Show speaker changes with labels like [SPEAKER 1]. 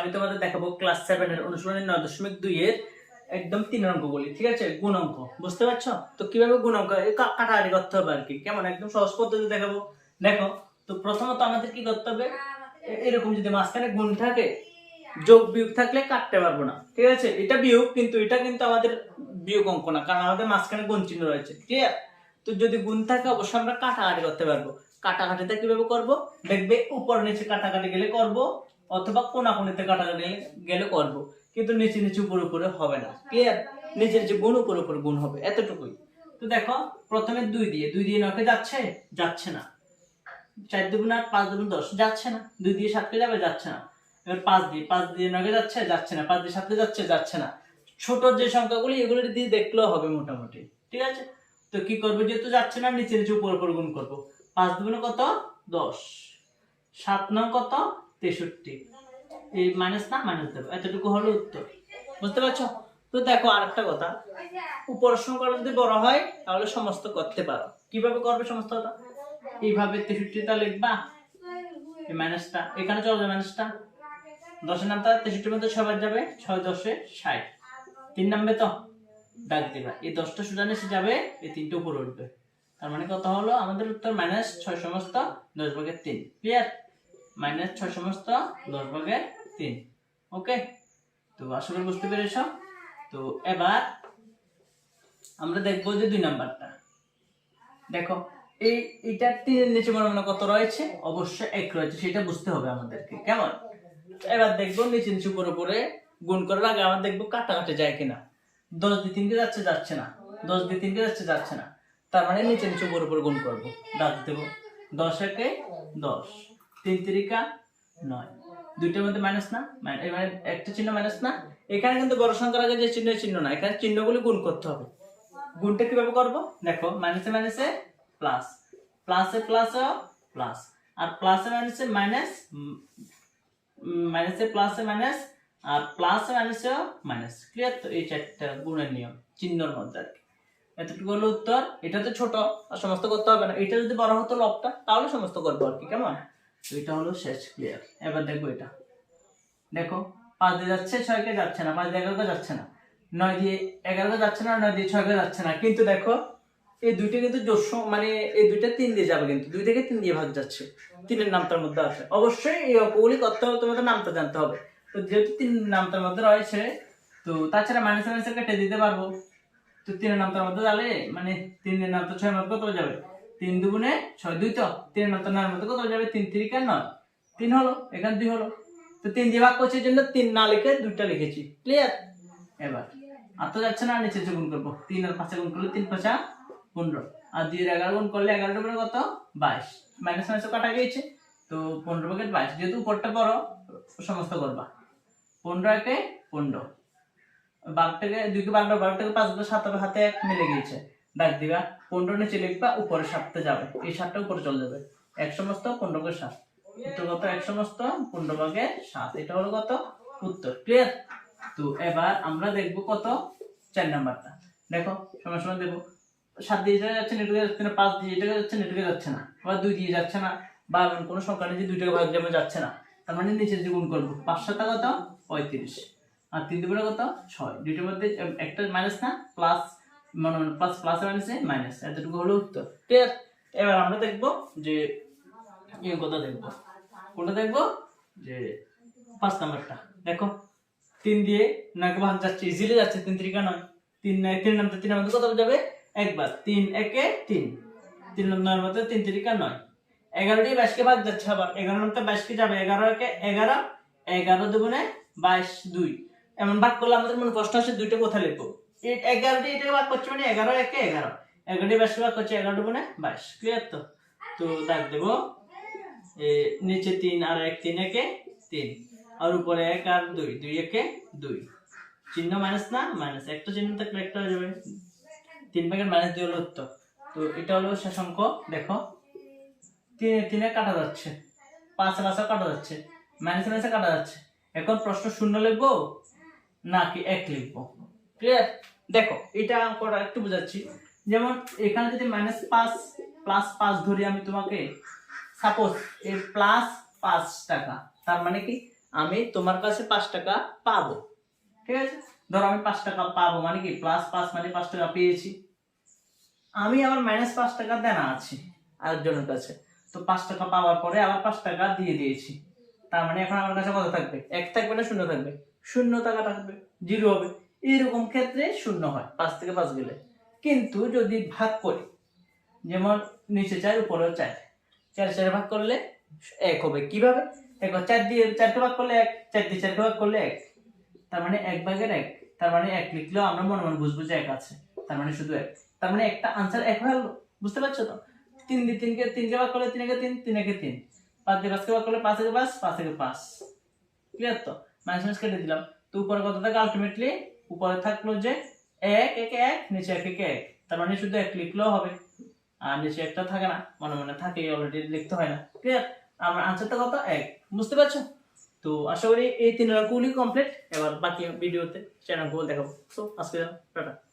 [SPEAKER 1] আমি তোমাদের দেখাবো ক্লাস সেভেন এর অনুশীলনের নয় দশমিক দুই এর একদম তিন অঙ্ক বলি, ঠিক আছে? গুণ অঙ্ক, বুঝতে পারছ? তো কীভাবে গুণ অঙ্ক কাটাকাটি করতে হবে আর কি, কেমন? একদম সহজ পদ্ধতি দেখাবো। দেখো, তো প্রথমত আমাদের কি করতে হবে? এরকম যদি মাঝখানে গুণ থাকে, যোগ বিয়োগ থাকলে কাটতে পারব না, ঠিক আছে? এটা বিয়োগ, কিন্তু এটা কিন্তু আমাদের বিয়োগ অঙ্ক না, কারণ আমাদের মাঝখানে গুণ চিহ্ন রয়েছে ক্লিয়ার তো যদি গুণ থাকে, অবশ্যই আমরা কাটাকাটি করতে পারব। কাটাকাটিতে কীভাবে করব? দেখবে উপর নিচে কাটাকাটি গেলে করব অথবা কোনাকুনিতে কাটাকাটি গেলে- করব। কিন্তু নিচে নিচে উপরে উপরে হবে না। ক্লিয়ার নিচের যে গুণ, উপরে উপরে গুণ হবে? এতটুকুই। তো দেখো, প্রথমে দুই দিয়ে। দুই দিয়ে নকে যাচ্ছে? যাচ্ছে না। চার দুগুণ আট, পাঁচ দুগুণ দশ, যাচ্ছে না। দুই দিয়ে সাতকে যাবে? যাচ্ছে না। এবার পাঁচ দিয়ে। পাঁচ দিয়ে নগে যাচ্ছে? যাচ্ছে না। পাঁচ দিয়ে সাতকে যাচ্ছে? যাচ্ছে না। ছোট যে সংখ্যাগুলি, এগুলো দিয়ে দেখলেও হবে মোটামুটি। ঠিক আছে? তো কি করব? যেহেতু যাচ্ছে না, নিচে নিচে উপর উপর গুণ করব। পাঁচ দুগুণে কত? দশ। সাত নং কত? তেষট্টি। এই মাইনাস না মাইনাস দেবো। এতটুকু হলো উত্তর। বুঝতে পারছ? তো দেখো আরেকটা কথা। উপর সংখ্যাটা যদি বড় হয়, তাহলে সমস্ত করতে পারো। কীভাবে করবে সমস্তটা এইভাবে তেষট্টিটা লিখবা। এই মাইনাসটা এখানে চলে যাবে মাইনাসটা দশের নামটা তেষট্টির মধ্যে ছবার যাবে। ছয় দশে ষাট। তিন নামবে তো? ডাক দিবা। এই দশটা সোজা নিচে যাবে, এই তিনটে উপরে উঠবে। তার মানে কত হলো? আমাদের উত্তর মাইনাস ছয় সমস্ত দশ ভাগের তিন। ক্লিয়ার মাইনাস ছয় সমস্ত দশ ভাগের তিন। ওকে তো করি বুঝতে পেরেছ? তো এবার আমরা দেখব যে দুই নাম্বারটা। দেখো, এই এটা তিনের নিচে মনে মনে কত রয়েছে? অবশ্যই এক রয়েছে, সেটা বুঝতে হবে আমাদেরকে। কেমন? এবার দেখব নিচে নিচে উপরে উপরে গুণ করার আগে আমার দেখব কাটাকাটি যায় কিনা। দশ দিয়ে তিনকে যাচ্ছে যাচ্ছে না। দশ দিয়ে তিনকে যাচ্ছে যাচ্ছে না। তার মানে নিচে নিচে উপরে উপরে গুণ করব। দাগ দেবো। দশ একে দশ। তিন তিরিকা নয়। দুইটার মধ্যে মাইনাস না? এবার একটা চিহ্ন মাইনাস না? এখানে কিন্তু বড় সংখ্যার আগে যে চিহ্ন চিহ্ন না, এখানে চিহ্নগুলি গুণ করতে হবে। গুণটা কীভাবে করব? দেখো মাইনাসে মাইনাসে প্লাস প্লাসে প্লাসে প্লাস আর প্লাসে মাইনাসে মাইনাস মাইনাসে প্লাসে মাইনাস আর প্লাসে মাইনাসে মাইনাস ক্লিয়ার তো? এই চারটা গুণের নিয়ম, চিহ্নর মধ্যে আর কি। এতটুকু হলো উত্তর। এটা তো ছোট, আর সমস্ত করতে হবে না। এটা যদি বড় হতো লবটা, তাহলে সমস্ত করব আর কি, কেমন? তো এটা হলো শেষ ক্লিয়ার এবার দেখব এটা। দেখো, পাঁচ দিয়ে যাচ্ছে ছয়কে যাচ্ছে না? পাঁচ দিয়ে এগারোকে যাচ্ছে না? নয় দিয়ে এগারোকে যাচ্ছে না, নয় দিয়ে ছয়কে যাচ্ছে না? কিন্তু দেখো, এই দুইটা কিন্তু সং- মানে এই দুইটা তিন দিয়ে যাবে কিন্তু। দুই থেকে তিন দিয়ে ভাগ যাচ্ছে। তিনের নামটার মধ্যে আছে অবশ্যই এই অঙ্কগুলি করতে হবে তোমাদের নামটা জানতে হবে। তো যেহেতু তিন নামটার মধ্যে রয়েছে, তো তাছাড়া মাইনাস মাইনাসে কেটে দিতে পারব। তো তিনের নামটার মধ্যে তাহলে মানে তিনের নামটা ছয় মধ্যে কত যাবে? তিন দুগুণে ছয়, দুই তো? তিন নামটা নয়ের মধ্যে কত যাবে? তিন তিরিকা নয়? তিন হলো, এখানে দুই হলো। তো তিন দিয়ে ভাগ করছে জন্য তিন না লিখে দুইটা লিখেছি। ক্লিয়ার এবার, আর তো যাচ্ছে না নিচে গুণ করব। তিন আর পাঁচে গুণ করলে তিন পাঁচা পনেরো। আর দুই এগারো গুণ করলে এগারোটা মানে কত? বাইশ। মাইনাস মাইনাস কাটা গিয়েছে? তো পনেরো প্যাকেট বাইশ। যেহেতু উপরটা বড়, সমস্ত করবা। পনেরো একে পনেরো। বারো থেকে, দুইকে বারো বারো থেকে পাঁচ সাত হবে হাতে এক মিলে গিয়েছে। ডাক দিবা পনেরো নিচে লিখবা উপরে সাততে যাবে। এই সাতটা উপরে চলে যাবে। এক সমস্ত, পনেরো কে সাত। উত্তর কত? এক সমস্ত, পনেরো ভাগে সাত। এটা হলো কত? উত্তর। ক্লিয়ার তো এবার আমরা দেখব কত? চার নাম্বারটা। দেখো সময় সময় দেবো সাত দিয়ে এটা যাচ্ছে, নেটুকে যাচ্ছে না, পাঁচ দিয়ে এটা যাচ্ছে, নেটুকে যাচ্ছে না। আবার দুই দিয়ে যাচ্ছে না, বা এমন কোনো সংখ্যা নেই যে দুই টাকা ভাগ যেমন যাচ্ছে না। তার মানে নিচে যে গুণ করব, পাঁচ সাতটা কত? পঁয়ত্রিশ। আর তিন দুপুরে কত? ছয়। দুইটার মধ্যে একটা মাইনাস না প্লাস মানে প্লাস প্লাস মাইনাসে মাইনাস এতটুকু হলো উত্তর। ক্লিয়ার এবার আমরা দেখব যে ইয়ে কথা দেখব? কোনটা দেখব? যে পাঁচ নাম্বারটা। দেখো, তিন দিয়ে নয়কে ভাগ যাচ্ছে ইজিলি যাচ্ছে তিন তিরিকা নয়। তিন নয়, তিন নামতে তিন আমাদের কত যাবে একবার। তিন, একে তিন। তিন নয়ের মধ্যে তিন তিরিকা নয়। এগারো দিয়ে বাইশকে ভাগ যাচ্ছে আবার। এগারো নামতে বাইশকে যাবে। এগারো একে এগারো। এগারো দুগুণে বাইশ, দুই। এমন ভাগ করলে আমাদের মনে প্রশ্ন আসে, দুইটা কোথায় লিখব? এই এগারো দিয়ে এটাকে ভাগ করছে মানে এগারো একে এগারো। এগারো দিয়ে বাইশকে ভাগ করছে এগারো দুগুণে বাইশ। ক্লিয়ার তো তো দাগ নিচে তিন আর এক, তিন একে তিন। আর উপরে এক আর দুই দুই একে দুই। চিহ্ন মাইনাস না মাইনাস চিহ্ন একটা হয়ে যাবে। তিন ভাগের মাইনাস তো এটা হলো দেখো। তিনে তিনে কাটা যাচ্ছে। পাঁচ পাঁচে কাটা যাচ্ছে। মাইনাস মাইনাসে কাটা যাচ্ছে। এখন প্রশ্ন শূন্য লিখব? নাকি এক লিখব? ক্লিয়ার দেখো, এটা অঙ্কটা একটু বোঝাচ্ছি। যেমন এখানে যদি মাইনাস পাঁচ প্লাস পাঁচ ধরি আমি তোমাকে সাপোজ এর প্লাস পাঁচ টাকা, তার মানে কি? আমি তোমার কাছে পাঁচ টাকা পাবো। ঠিক আছে? ধরো আমি পাঁচ টাকা পাবো মানে কি? প্লাস পাঁচ মানে পাঁচ টাকা পেয়েছি। আমি আবার মাইনাস পাঁচ টাকা দেনা আছে আরেকজনের কাছে। তো পাঁচ টাকা পাওয়ার পরে আবার পাঁচ টাকা দিয়ে দিয়েছি। তার মানে এখন আমার কাছে কত থাকবে? এক থাকবে না শূন্য থাকবে? শূন্য টাকা থাকবে জিরো হবে। এইরকম ক্ষেত্রে শূন্য হয়, পাঁচ থেকে পাঁচ গেলে। কিন্তু যদি ভাগ করি, যেমন নিচে চার, উপরেও চার চার চার ভাগ করলে এক হবে। কীভাবে? দেখো চার দিয়ে চারকে ভাগ করলে এক, চার দিয়ে চারকে ভাগ করলে এক। তার মানে এক ভাগের এক। তার মানে এক লিখলেও আমরা মনে মনে বুঝব যে এক আছে। তার মানে শুধু এক। তার মানে একটা আনসার এক হয়ে বুঝতে পারছ তো? তিন দিয়ে তিনকে তিনকে ভাগ করলে তিন একে তিন তিন একে তিন। পাঁচ দিয়ে পাঁচকে ভাগ করলে পাঁচ একে পাঁচ পাঁচ একে পাঁচ। ক্লিয়ার তো? মাইনাস মাইনাস কেটে দিলাম। তো উপরে কত থাকে? আলটিমেটলি উপরে থাকল যে এক, একে, এক, নিচে এক, একে, এক। তার মানে শুধু এক লিখলেও হবে। আর নিচে একটা থাকে না, মনে মনে থাকে অলরেডি লিখতে হয় না। ক্লিয়ার আমার আনসারটা কত? এক। বুঝতে পারছ? তো আশা করি এই তিন রকমগুলি কমপ্লিট এবার বাকি ভিডিওতে চ্যানেল দেখাবো। তো আজকে টাটা।